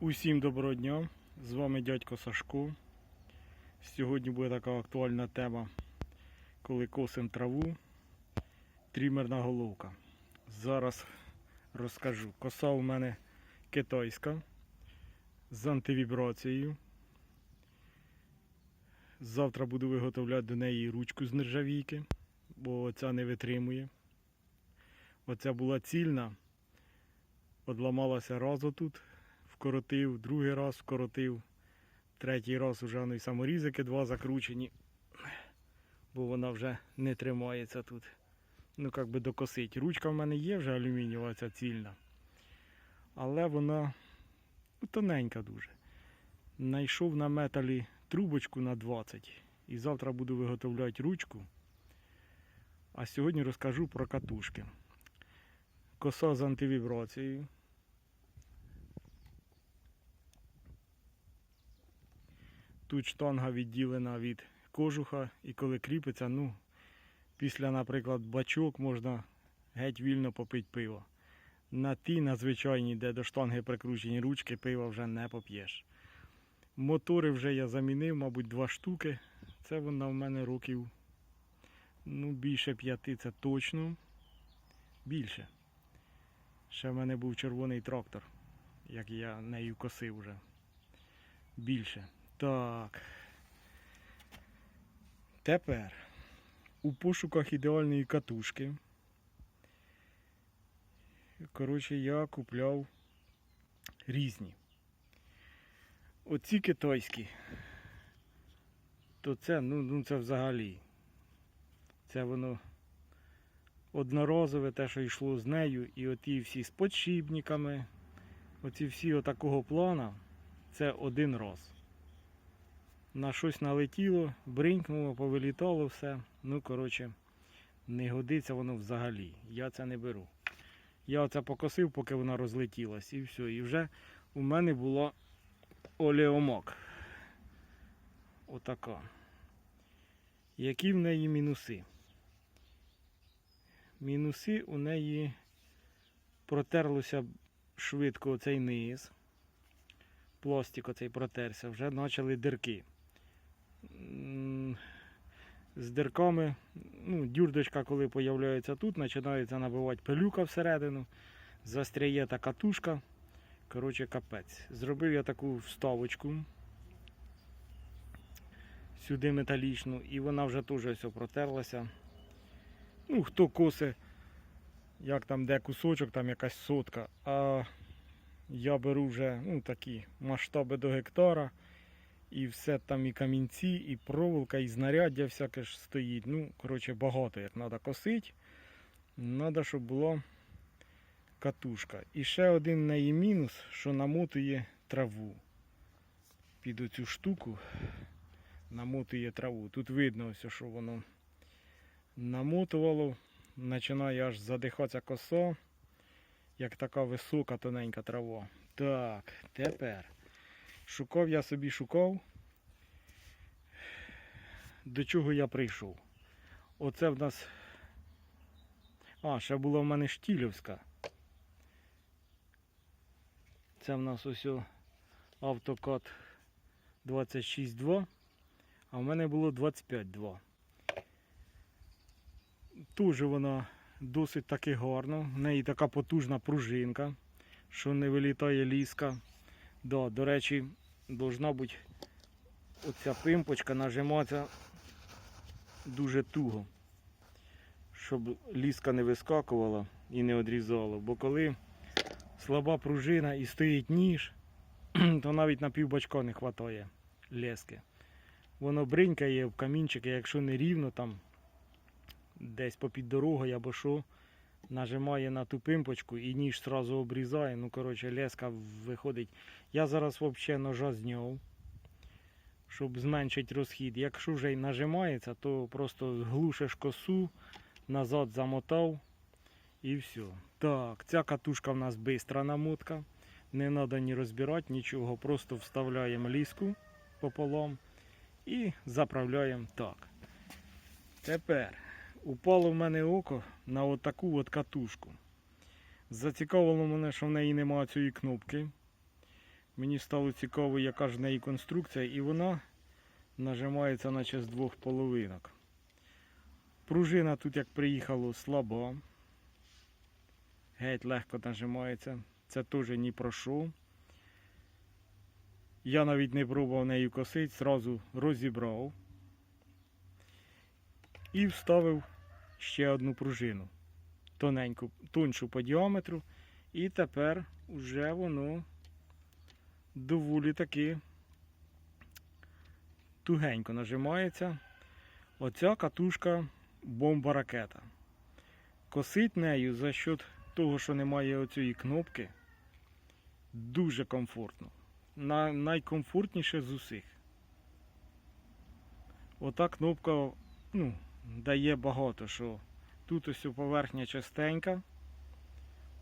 Усім доброго дня! З вами дядько Сашко. Сьогодні буде така актуальна тема, коли косим траву, трімерна головка. Зараз розкажу. Коса у мене китайська з антивібрацією. Завтра буду виготовляти до неї ручку з нержавійки, бо оця не витримує. Оця була цільна, одламалася раз отут, вкоротив, другий раз вкоротив, третій раз вже ну, і саморізики два закручені, бо вона вже не тримається тут. Ну, як би докосить. Ручка в мене є вже алюмінієва, ця цільна. Але вона ну, тоненька дуже. Найшов на металі трубочку на 20. І завтра буду виготовляти ручку. А сьогодні розкажу про катушки. Коса з антивібрацією. Тут штанга відділена від кожуха і коли кріпиться, ну, після, наприклад, бачок можна геть вільно попити пиво. На ті, на звичайні, де до штанги прикручені ручки, пива вже не поп'єш. Мотори вже я замінив, мабуть, два штуки. Це вона в мене років ну, більше п'яти, це точно. Більше. Ще в мене був червоний трактор, як я нею косив вже. Більше. Так. Тепер у пошуках ідеальної катушки. Коротше, я купляв різні. Оці китайські, то це, ну, ну це взагалі. Це воно одноразове, те, що йшло з нею, і оті всі з подшипниками, оці всі отакого плана, це один раз. На щось налетіло, бринькнуло, повилітало все. Ну, коротше, не годиться воно взагалі. Я це не беру. Я оце покосив, поки вона розлетілась, і все. І вже у мене була олеомок. Отака. Які в неї мінуси? Мінуси у неї протерлося швидко оцей низ. Пластик оцей протерся, вже почали дирки. З дирками, ну, дюрдочка, коли з'являється тут, починається набивати пилюка всередину, застряє та катушка. Коротше, капець. Зробив я таку вставочку сюди металічну, і вона вже теж ось протерлася. Ну, хто косе, як там де кусочок, там якась сотка. А я беру вже ну, такі масштаби до гектара. І все там і камінці, і проволока, і знаряддя всяке ж стоїть. Ну, коротше, багато як треба косити. Треба, щоб була катушка. І ще один в неї мінус, що намотує траву. Під оцю штуку намотує траву. Тут видно, ось, що воно намотувало. Починає аж задихатися коса, як така висока тоненька трава. Так, тепер. Шукав я собі шукав. До чого я прийшов? Оце в нас. А, ще була в мене штілівська. Це в нас ось автокат 26.2, а в мене було 25.2. Дуже вона досить таки гарна. В неї така потужна пружинка, що не вилітає ліска. Да, до речі, должна бути оця пимпочка нажиматися дуже туго, щоб ліска не вискакувала і не відрізала. Бо коли слаба пружина і стоїть ніж, то навіть на півбачка не вистачає лески. Воно бринькає в камінчики, якщо не рівно там десь попід дорогою або що, нажимає на ту пимпочку і ніж одразу обрізає. Ну, коротше, леска виходить. Я зараз взагалі ножа зняв, щоб зменшити розхід. Якщо вже й нажимається, то просто глушиш косу, назад замотав і все. Так, ця катушка в нас бистра намотка. Не треба ні розбирати, нічого. Просто вставляємо ліску пополам і заправляємо так. Тепер упало в мене око на отаку от катушку. Зацікавило мене, що в неї немає цієї кнопки. Мені стало цікаво, яка ж в неї конструкція, і вона нажимається наче з двох половинок. Пружина тут, як приїхало, слаба. Геть легко нажимається. Це теж ні про що. Я навіть не пробував нею косити, зразу розібрав і вставив ще одну пружину. Тоненьку, тоншу по діаметру. І тепер вже воно доволі таки тугенько нажимається. Оця катушка бомба ракета. Косить нею за счет того, що немає оцієї кнопки, дуже комфортно. На, найкомфортніше з усіх. Ота кнопка ну, дає багато що. Тут ось поверхня частенька.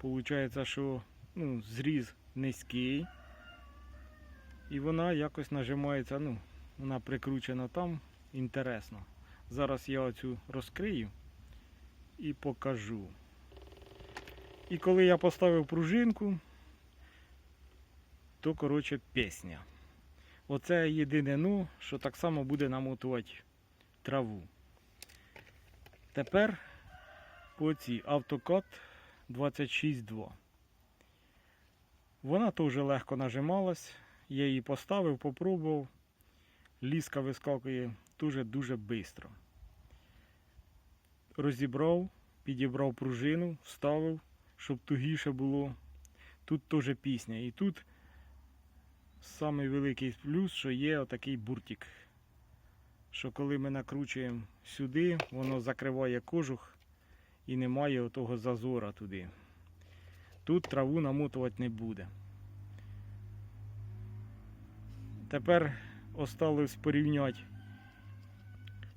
Получається, що ну, зріз низький. І вона якось нажимається, ну, вона прикручена там. Інтересно. Зараз я оцю розкрию і покажу. І коли я поставив пружинку, то коротше пісня. Оце єдине ну, що так само буде намотувати траву. Тепер по цій автокат 26.2. Вона теж легко нажималась. Я її поставив, попробував. Ліска вискакує дуже-дуже швидко. Розібрав, підібрав пружину, вставив, щоб тугіше було. Тут теж пісня. І тут самий великий плюс, що є отакий буртик. Що коли ми накручуємо сюди, воно закриває кожух і немає отого зазора туди. Тут траву намотувати не буде. Тепер осталось порівняти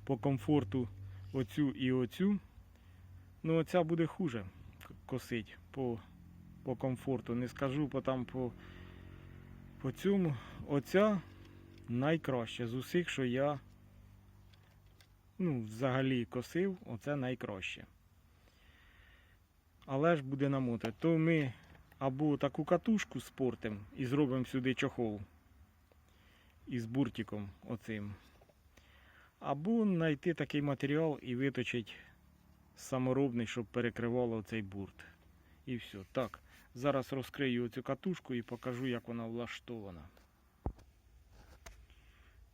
по комфорту оцю і оцю. Ну, оця буде хуже косить по, по комфорту. Не скажу по там по, по цьому. Оця найкраща з усіх, що я ну, взагалі косив, оце найкраще. Але ж буде намотати. То ми або таку катушку спортимо і зробимо сюди чохол із буртиком оцим. Або знайти такий матеріал і виточити саморобний, щоб перекривало цей бурт. І все. Так, зараз розкрию цю катушку і покажу, як вона влаштована.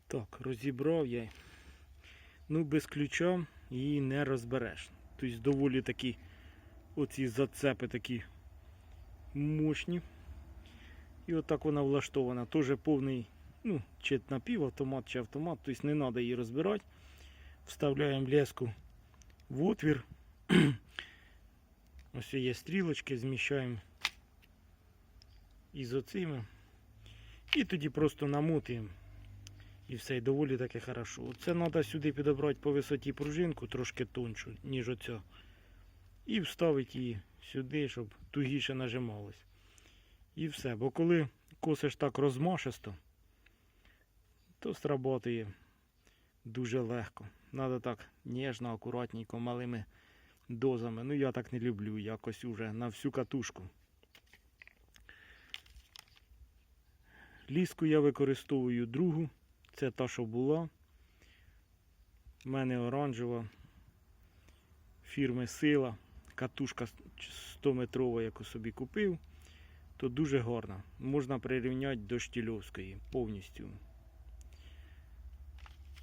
Так, розібрав я. Ну, без ключа її не розбереш. Тобто доволі такі оці зацепи такі мощні. І отак вона влаштована. Теж повний, ну, чи напівавтомат, чи автомат, тобто не треба її розбирати. Вставляємо леску в отвір. Ось є стрілочки, зміщаємо із оцими. І тоді просто намотуємо. І все, і доволі таки хорошо. Це треба сюди підібрати по висоті пружинку, трошки тоншу, ніж оця. І вставити її сюди, щоб тугіше нажималось. І все. Бо коли косиш так розмашисто, то сработає дуже легко. Треба так ніжно, акуратненько, малими дозами. Ну я так не люблю, якось уже на всю катушку. Ліску я використовую другу. Це та, що була. У мене оранжева фірми Сила. Катушка 100 метрова, яку собі купив, то дуже гарна. Можна прирівняти до штільовської повністю.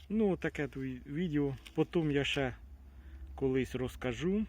Ну, таке відео. Потім я ще колись розкажу,